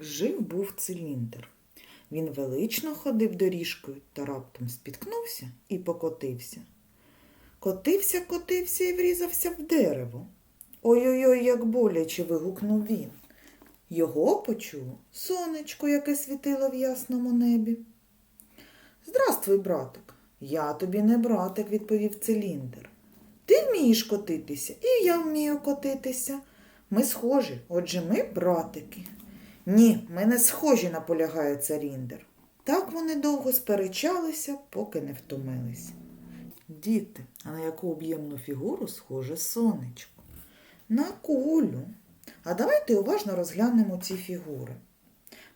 Жив був циліндр. Він велично ходив доріжкою та раптом спіткнувся і покотився. Котився, котився і врізався в дерево. Ой-ой-ой, як боляче вигукнув він. Його почуло сонечко, яке світило в ясному небі. Здравствуй, братик. Я тобі не братик, відповів циліндр. Ти вмієш котитися, і я вмію котитися. Ми схожі, отже, ми братики. Ні, ми не схожі, наполягає циліндр. Так вони довго сперечалися, поки не втомились. Діти, а на яку об'ємну фігуру схоже сонечко? На кулю. А давайте уважно розглянемо ці фігури.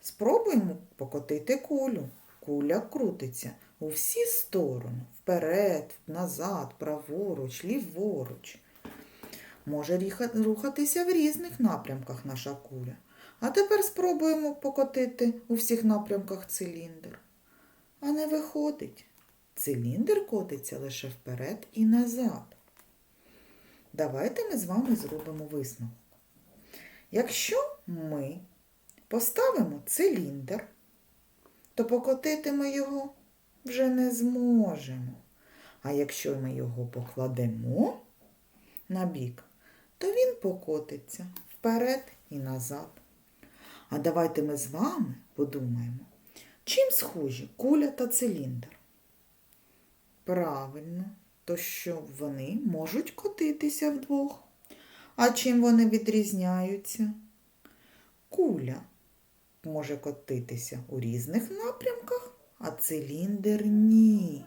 Спробуємо покотити кулю. Куля крутиться у всі сторони, вперед, назад, праворуч, ліворуч. Може рухатися в різних напрямках наша куля. А тепер спробуємо покотити у всіх напрямках циліндр. А не виходить. Циліндр котиться лише вперед і назад. Давайте ми з вами зробимо висновок. Якщо ми поставимо циліндр, то покотити ми його вже не зможемо. А якщо ми його покладемо на бік, то він покотиться вперед і назад. А давайте ми з вами подумаємо, чим схожі куля та циліндр? Правильно, то що вони можуть котитися вдвох. А чим вони відрізняються? Куля може котитися у різних напрямках, а циліндр ні.